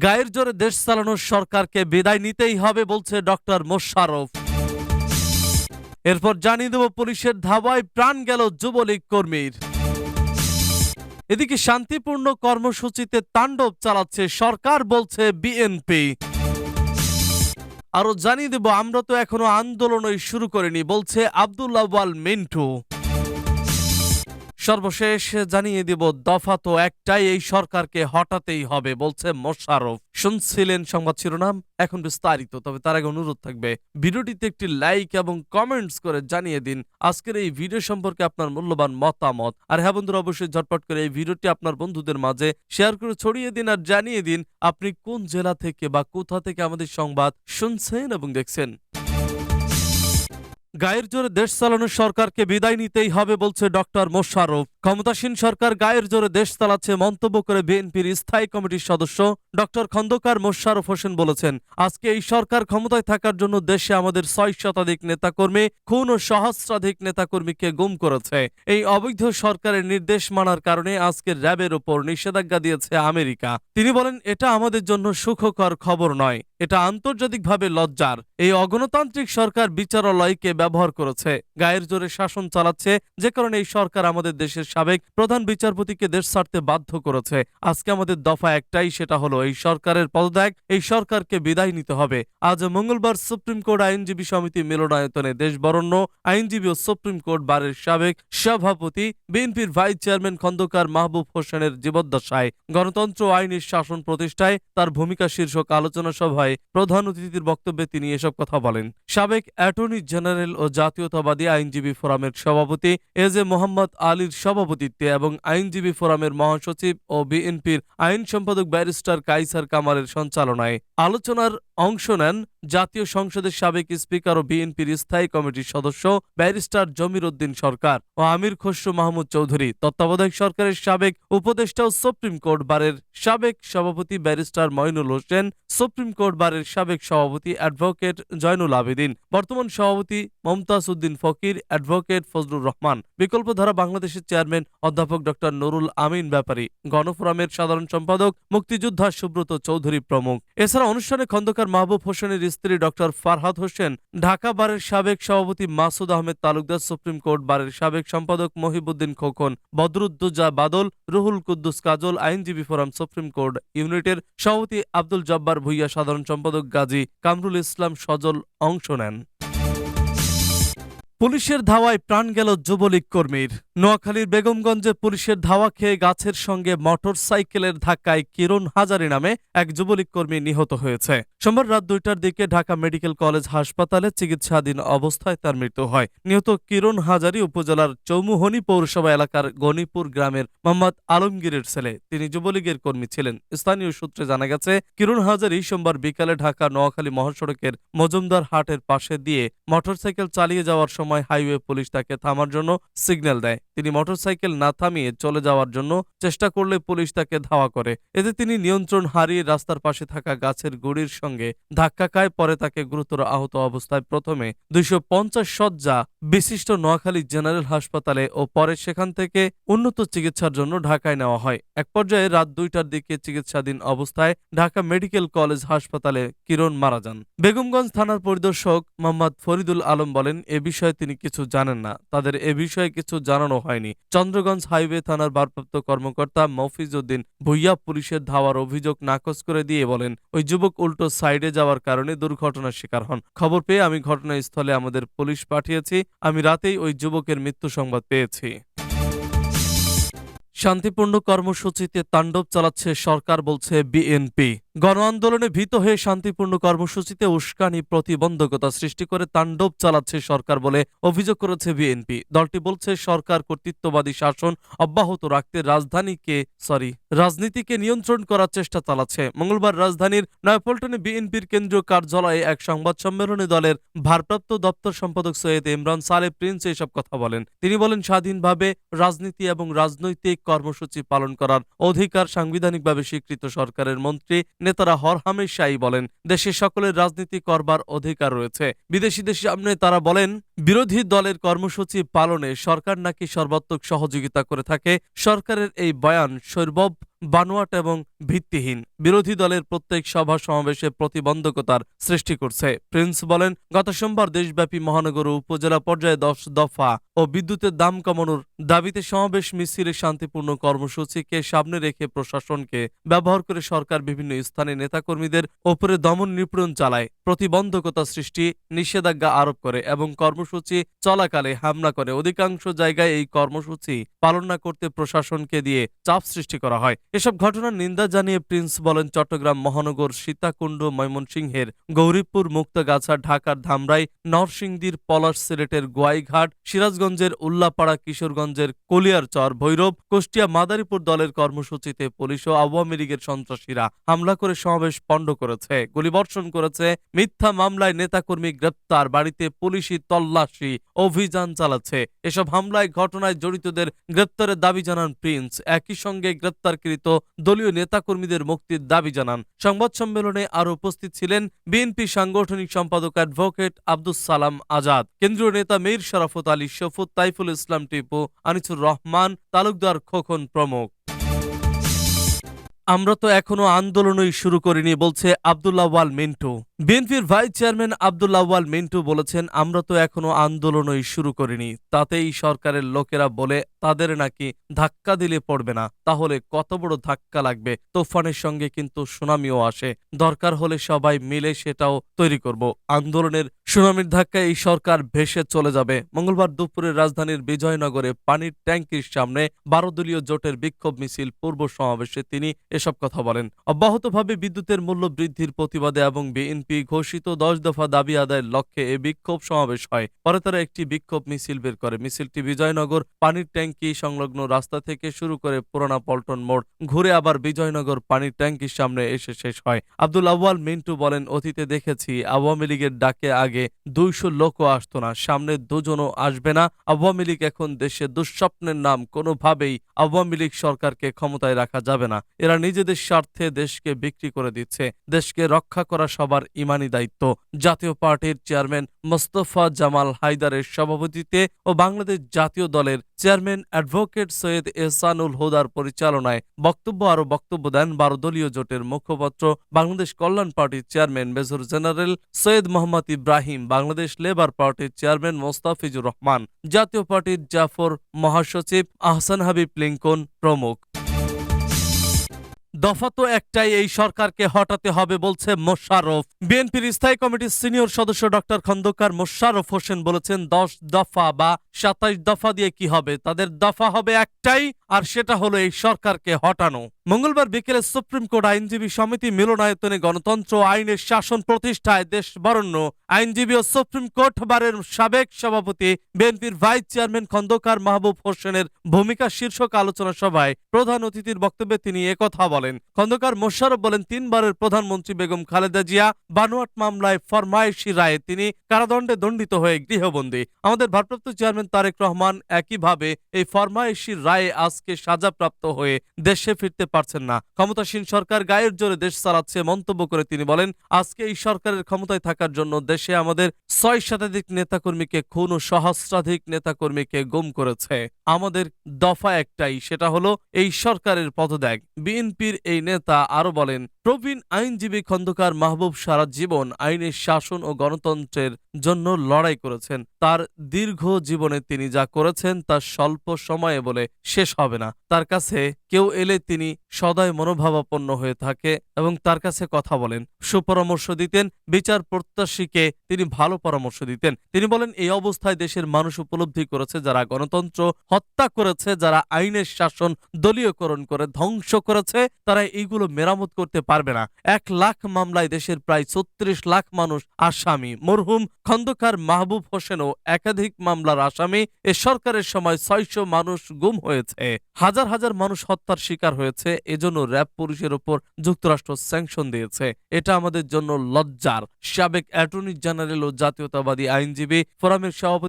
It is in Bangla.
গায়ের জোরে দেশ চালানোর সরকারকে বিদায় নিতেই হবে বলছে ডক্টর মোশারফ এরপর জানিয়ে দেব পুলিশের ধাওয়ায় প্রাণ গেল যুবলীগ কর্মীর। এদিকে শান্তিপূর্ণ কর্মসূচিতে তাণ্ডব চালাচ্ছে সরকার বলছে বিএনপি। আরও জানিয়ে দেব, আমরা তো এখনও আন্দোলনই শুরু করিনি, বলছে আব্দুল্লাহ মিন্টু। সর্বশেষ জানিয়ে দেব, দফা তো একটাই, এই সরকারকে হটাতেই হবে, বলছে মোশারফ শুনছিলেন সংবাদ শিরোনাম, এখন বিস্তারিত, তবে তার আগে অনুরোধ থাকবে, ভিডিওটিতে একটি লাইক এবং কমেন্টস করে জানিয়ে দিন, আজকের এই ভিডিও সম্পর্কে আপনার মূল্যবান মতামত। আর হ্যাঁ বন্ধুরা, অবশ্যই ঝটপট করে এই ভিডিওটি আপনার বন্ধুদের মাঝে শেয়ার করে ছড়িয়ে দিন আর জানিয়ে দিন, আপনি কোন জেলা থেকে বা কোথা থেকে আমাদের সংবাদ শুনছেন এবং দেখছেন। গায়ের জোরে দেশ চালানোর সরকারকে বিদায় নিতেই হবে বলছে ডক্টর মোশারফ ক্ষমতাসীন সরকার গায়ের জোরে দেশ চালাচ্ছে মন্তব্য করে বিএনপির স্থায়ী কমিটির সদস্য ডক্টর খন্দকার মোশারফ হোসেন বলেছেন, আজকে এই সরকার ক্ষমতায় থাকার জন্য দেশে আমাদের ছয় শতাধিক নেতাকর্মী, খুন ও সহস্রাধিক নেতাকর্মীকে গুম করেছে। এই অবৈধ সরকারের নির্দেশ মানার কারণে আজকের র্যাবের ওপর নিষেধাজ্ঞা দিয়েছে আমেরিকা। তিনি বলেন, এটা আমাদের জন্য সুখকর খবর নয়। এটা আন্তর্জাতিকভাবে লজ্জার। এই অগণতান্ত্রিক সরকার বিচারালয়কে ব্যবহার করেছে। গায়ের জোরে শাসন চালাচ্ছে, যে কারণে এই সরকার আমাদের দেশের সাবেক প্রধান বিচারপতিকে দেশ ছাড়তে বাধ্য করেছে। আজকে আমাদের দফা একটাই, সেটা হলো এই সরকারের পদত্যাগ, এই সরকারকে বিদায় নিতে হবে। আজ মঙ্গলবার সুপ্রিম কোর্ট আইনজীবী সমিতি মিলনায়তনে দেশ বরণ্য আইনজীবী ও সুপ্রিম কোর্ট বারের সাবেক সভাপতি, বিএনপির ভাইস চেয়ারম্যান খন্দকার মাহবুব হোসেনের জীবদ্দশায় গণতন্ত্র আইনের শাসন প্রতিষ্ঠায় তার ভূমিকা শীর্ষক আলোচনা সভায় প্রধান অতিথির বক্তব্যে তিনি এসব কথা বলেন। সাবেক অ্যাটর্নি জেনারেল ও জাতীয়তাবাদী আইনজীবী ফোরামের সভাপতি এজ এ মোহাম্মদ আলীর সভাপতিত্বে এবং আইনজীবী ফোরামের মহাসচিব ও বিএনপির আইন সম্পাদক ব্যারিস্টার কাইসার কামারের সঞ্চালনায় আলোচনার অংশ নেন জাতীয় সংসদের সাবেক স্পিকার ও বিএনপির স্থায়ী কমিটির সদস্য ব্যারিস্টার জমির উদ্দিন সরকার ও আমির খসরু মাহমুদ চৌধুরী। তত্ত্বাবধায়ক সরকারের সাবেক উপদেষ্টা ও সুপ্রিম কোর্ট বারের সাবেক সভাপতি barrister Mainul Hossain, supreme court বারের সাবেক সভাপতি অ্যাডভোকেট জয়নুল আবেদিন, বর্তমান সভাপতি মমতাজ উদ্দিন ফকির, অ্যাডভোকেট ফজলুর রহমান। বিকল্প ধারা বাংলাদেশের চেয়ারম্যান অধ্যাপক ডক্টর নুরুল আমিন ব্যাপারী। গণফোরামের সাধারণ সম্পাদক মুক্তিযোদ্ধা সুব্রত চৌধুরী প্রমুখ। এছাড়া অনুষ্ঠানে খন্দকার মাহবুব হোসেনের স্ত্রী ডক্টর ফারহাদ হোসেন ঢাকা বারের সাবেক সভাপতি মাসুদ আহমেদ তালুকদার সুপ্রিম কোর্ট বারের সাবেক সম্পাদক মহিবুদ্দিন খোকন, বদরুদ্দোজা বাদল, রুহুল কুদ্দুস কাজল, আইনজীবী ফোরাম সুপ্রিম কোর্ট ইউনিটের সভাপতি আব্দুল জব্বার ভুইয়া, সাধারণ সম্পাদক গাজী কামরুল ইসলাম সজল অংশ নেন। পুলিশের ধাওয়ায় প্রাণ গেল যুবলীগ কর্মীর। নোয়াখালীর বেগমগঞ্জে পুলিশের ধাওয়া খেয়ে গাছের সঙ্গে মোটর সাইকেলের ধাক্কায় কিরণ হাজারি নামে এক যুবলীগ কর্মী নিহত হয়েছে। সোমবার রাত দুইটার দিকে ঢাকা মেডিকেল কলেজ হাসপাতালে চিকিৎসাধীন অবস্থায় তার মৃত্যু হয়। নিহত কিরণ হাজারি উপজেলার চৌমুহনি পৌরসভা এলাকার গণিপুর গ্রামের মোহাম্মদ আলমগীরের ছেলে। তিনি যুবলীগের কর্মী ছিলেন। স্থানীয় সূত্রে জানা গেছে, কিরণ হাজারি সোমবার বিকালে ঢাকা নোয়াখালী মহাসড়কের মজুমদার হাটের পাশে দিয়ে মোটরসাইকেল চালিয়ে যাওয়ার সময় হাইওয়ে পুলিশ তাকে থামার জন্য সিগন্যাল দেয়। তিনি মোটরসাইকেল না থামিয়ে চলে যাওয়ার জন্য চেষ্টা করলে পুলিশ তাকে ধাওয়া করে। এতে তিনি নিয়ন্ত্রণ হারিয়ে রাস্তার পাশে থাকা গাছের গুড়ির সঙ্গে ধাক্কা খায়, পরে তাকে গুরুতর আহত অবস্থায় প্রথমে দুইশো পঞ্চাশ সজ্জা বিশিষ্ট নোয়াখালী জেনারেল হাসপাতালে ও পরে সেখান থেকে উন্নত চিকিৎসার জন্য ঢাকায় নেওয়া হয়। এক পর্যায়ে রাত দুইটার দিকে চিকিৎসাধীন অবস্থায় ঢাকা মেডিকেল কলেজ হাসপাতালে কিরণ মারা যান। বেগমগঞ্জ থানার পরিদর্শক মোহাম্মদ ফরিদুল আলম বলেন, এ বিষয়ে তিনি কিছু জানেন না। তাদের এ বিষয়ে কিছু জানানো হয়নি। চন্দ্রগঞ্জ হাইওয়ে থানার ভারপ্রাপ্ত কর্মকর্তা মফিজ উদ্দিন ভুইয়া পুলিশের ধাওয়ার অভিযোগ নাকচ করে দিয়ে বলেন, ওই যুবক উল্টো সাইডে যাওয়ার কারণে দুর্ঘটনার শিকার হন। খবর পেয়ে আমি ঘটনাস্থলে আমাদের পুলিশ পাঠিয়েছি। আমি রাতেই ওই যুবকের মৃত্যু সংবাদ পেয়েছি। শান্তিপূর্ণ কর্মসূচিতে তাণ্ডব চালাচ্ছে সরকার বলছে বিএনপি। গণ আন্দোলনে ভীত হয়ে শান্তিপূর্ণ কর্মসূচিতে উস্কানি প্রতিবন্ধকতা সৃষ্টি করে তাণ্ডব চালাচ্ছে সরকার বলে অভিযোগ করেছে বিএনপি। দলটি বলছে, সরকার কর্তৃত্ববাদী শাসন অব্যাহত রাখতে রাজধানীকে, সরি, রাজনীতিকে নিয়ন্ত্রণ করার চেষ্টা চালাচ্ছে। মঙ্গলবার রাজধানীর নয়াপল্টনে বিএনপির কেন্দ্রীয় কার্যালয়ে এক সংবাদ সম্মেলনে দলের ভারপ্রাপ্ত দপ্তর সম্পাদক সৈয়দ ইমরান সালে প্রিন্স এসব কথা বলেন। তিনি বলেন, স্বাধীনভাবে রাজনীতি এবং রাজনৈতিক কর্মসূচি পালন করার অধিকার সাংবিধানিকভাবে স্বীকৃত সরকারের মন্ত্রী নেতারা হরহামেশাই বলেন দেশে সকলের রাজনীতি করবার অধিকার রয়েছে। বিদেশিদের সামনে তারা বলেন বিরোধী দলের কর্মসূচি পালনে সরকার নাকি সর্বাত্মক সহযোগিতা করে থাকে, সরকারের এই বয়ান শৈরবব বানোয়াট এবং ভিত্তিহীন। বিরোধী দলের প্রত্যেক সভা সমাবেশে প্রতিবন্ধকতার সৃষ্টি করছে। প্রিন্স বলেন, গত সোমবার দেশব্যাপী মহানগর উপজেলা পর্যায়ে দশ দফা ও বিদ্যুতের দাম কমানোর দাবিতে সমাবেশ মিছিলে শান্তিপূর্ণ কর্মসূচিকে সামনে রেখে প্রশাসনকে ব্যবহার করে সরকার বিভিন্ন স্থানে নেতাকর্মীদের ওপরে দমন নিপীড়ন চালায়। প্রতিবন্ধকতা সৃষ্টি নিষেধাজ্ঞা আরোপ করে এবং কর্মসূচি চলাকালে হামলা করে। অধিকাংশ জায়গায় এই কর্মসূচি পালন না করতে প্রশাসনকে দিয়ে চাপ সৃষ্টি করা হয়। এসব ঘটনার নিন্দা জানিয়ে প্রিন্স বলেন, চট্টগ্রাম মহানগর সীতাকুণ্ড ময়মনসিংহের গৌরীপুর মুক্তগাছা ঢাকার ধামরাই নরসিংদীর পলাশ সিলেটের গোয়াইঘাট সিরাজগঞ্জের উল্লাপাড়া কিশোরগঞ্জের কলিয়ারচর ভৈরব কুষ্টিয়া মাদারীপুর দলের কর্মসূচিতে পুলিশ ও আওয়ামী লীগের সন্ত্রাসীরা হামলা করে সমাবেশ পণ্ড করেছে। গুলিবর্ষণ করেছে। মিথ্যা মামলায় নেতাকর্মী গ্রেপ্তার। বাড়িতে পুলিশি তল্লাশি, অভিযান চালাচ্ছে। এসব হামলায় ঘটনায় জড়িতদের গ্রেপ্তারের দাবি জানান প্রিন্স। একই সঙ্গে গ্রেপ্তারকৃত দলীয় নেতাকর্মীদের মুক্তির দাবি জানান। সংবাদ সম্মেলনে আরও উপস্থিত ছিলেন বিএনপি সাংগঠনিক সম্পাদক অ্যাডভোকেট আব্দুস সালাম আজাদ, কেন্দ্রীয় নেতা মীর শরাফত আলী শফুত তাইফুল ইসলাম টিপু, আনিসুর রহমান, তালুকদার খোকন প্রমুখ। আমরা তো এখনও আন্দোলনই শুরু করিনি, বলছে আব্দুল্লাহ ওয়াল মিন্টু। বিএনপির ভাইস চেয়ারম্যান আব্দুল্লাহ ওয়াল মিন্টু বলেছেন, আমরা তো এখনও আন্দোলনই শুরু করিনি। তাতেই সরকারের লোকেরা বলে, তাদের নাকি ধাক্কা দিলে পড়বে না। তাহলে কত বড় ধাক্কা লাগবে? তোফানের সঙ্গে কিন্তু সুনামিও আসে। দরকার হলে সবাই মিলে সেটাও তৈরি করব। আন্দোলনের সুনামির ধাক্কায় এই সরকার ভেসে চলে যাবে। মঙ্গলবার দুপুরে রাজধানীর বিজয়নগরে পানির ট্যাঙ্কির সামনে বারো দলীয় জোটের বিক্ষোভ মিছিল পূর্ব সমাবেশে তিনি এসব কথা বলেন। অব্যাহতভাবে বিদ্যুতের মূল্য বৃদ্ধির প্রতিবাদে এবং বিএনপি ঘোষিত দশ দফা দাবি আদায়ের লক্ষ্যে এ বিক্ষোভ সমাবেশ হয়। পরে তারা একটি বিক্ষোভ মিছিল বের করে। মিছিলটি বিজয়নগর পানির ট্যাঙ্কি সংলগ্ন রাস্তা থেকে শুরু করে পুরানা পল্টন মোড় ঘুরে আবার বিজয়নগর পানির ট্যাঙ্কির সামনে এসে শেষ হয়। আব্দুল আউয়াল মিন্টু বলেন, অতীতে দেখেছি, আওয়ামী লীগের ডাকে আগে দুইশো লোকও আসতো না, সামনে দুজনও আসবে না। আওয়ামী লীগ এখন দেশে দুঃস্বপ্নের নাম, কোনোভাবেই আওয়ামী লীগ সরকারকে ক্ষমতায় রাখা যাবে না। এরা নিজেদের স্বার্থে দেশকে বিক্রি করে দিচ্ছে। দেশকে রক্ষা করা সবার ইমানি দায়িত্ব। জাতীয় পার্টির চেয়ারম্যান মোস্তফা জামাল হায়দারের সভাপতিত্বে ও বাংলাদেশ জাতীয় দলের চেয়ারম্যান অ্যাডভোকেট সৈয়দ এহসানুল হুদার পরিচালনায় বক্তব্য আরও বক্তব্য দেন বারো দলীয় জোটের মুখপাত্র বাংলাদেশ কল্যাণ পার্টির chairman major general Syed Mohammad Ibrahim, Bangladesh labour পার্টির চেয়ারম্যান মোস্তাফিজুর রহমান, জাতীয় পার্টির জাফর মহাসচিব আহসান হাবিব লিঙ্কন প্রমুখ। দফা তো একটাই, এই সরকারকে হটাতে হবে বলছে মোশারফ বিএনপির স্থায়ী কমিটির সিনিয়র সদস্য ডক্টর খন্দকার মোশারফ হোসেন বলেছেন, দশ দফা বা সাতাইশ দফা দিয়ে কি হবে? তাদের দফা হবে একটাই আর সেটা হলো এই সরকারকে হটানো। মঙ্গলবার বিকেলে সুপ্রিম কোর্ট আইনজীবী সমিতি মিলনায়তনে গণতন্ত্র আইনের শাসন প্রতিষ্ঠায় দেশ বরণ্য আইনজীবী ও সুপ্রিম কোর্ট বারের সাবেক সভাপতি, বিএনপির ভাইস চেয়ারম্যান খন্দকার মাহবুব হোসেনের ভূমিকা শীর্ষক আলোচনা সভায় প্রধান অতিথির বক্তব্যে তিনি একথা বলেন। খন্দকার মোশাররফ বলেন, তিনবারের প্রধানমন্ত্রী বেগম খালেদা জিয়া বানোয়াট মামলায় ফরমায়েশি রায়ে তিনি কারাদণ্ডে দণ্ডিত হয়ে গৃহবন্দী। আমাদের ভারপ্রাপ্ত চেয়ারম্যান তারেক রহমান একইভাবে এই ফরমায়েশির রায়ে আজকে সাজাপ্রাপ্ত হয়ে দেশে ফিরতে পারছেন না। ক্ষমতাসীন সরকার গায়ের জোরে দেশ চালাচ্ছে মন্তব্য করে তিনি বলেন, আজকে এই সরকারের ক্ষমতায় থাকার জন্য দেশে আমাদের ছয় শতাধিক নেতাকর্মীকে খুন ও সহস্রাধিক নেতাকর্মীকে গুম করেছে। আমাদের দফা একটাই, সেটা হলো এই সরকারের পদত্যাগ। বিএনপির এই নেতা আরও বলেন প্রবীণ আইনজীবী খন্দকার মাহবুব সারা জীবন আইনের শাসন ও গণতন্ত্রের জন্য লড়াই করেছেন। তার দীর্ঘ জীবনে তিনি যা করেছেন তা স্বল্প সময়ে বলে শেষ হবে না। তার কাছে কেউ এলে তিনি সদয় মনোভাবাপন্ন হয়ে থাকে এবং তার কাছে কথা বলেন। সুপরামর্শ দিতেন, বিচার প্রত্যাশীকে তিনি ভালো পরামর্শ দিতেন। তিনি বলেন, এই অবস্থায় দেশের মানুষ উপলব্ধি করেছে, যারা গণতন্ত্র হত্যা করেছে, যারা আইনের শাসন দলীয়করণ করে ধ্বংস করেছে, তারা এইগুলো মেরামত করতে পারবে না। এক লাখ মামলায় দেশের প্রায় ছত্রিশ লাখ মানুষ আসামি। মরহুম খন্দকার মাহবুব হোসেনও একাধিক মামলার আসামি। এ সরকারের সময় ছয়শো মানুষ গুম হয়েছে। হাজার হাজার মানুষ হত্যার শিকার হয়েছে। এজন্য র্যাব পুলিশের উপর যুক্তরাষ্ট্র স্যাংশন দিয়েছে। এটা আমাদের জন্য লজ্জার। সাবেক অ্যাটর্নি জেনারেল ও জাতীয়তাবাদী আইনজীবী, ফোরামের সভাপতি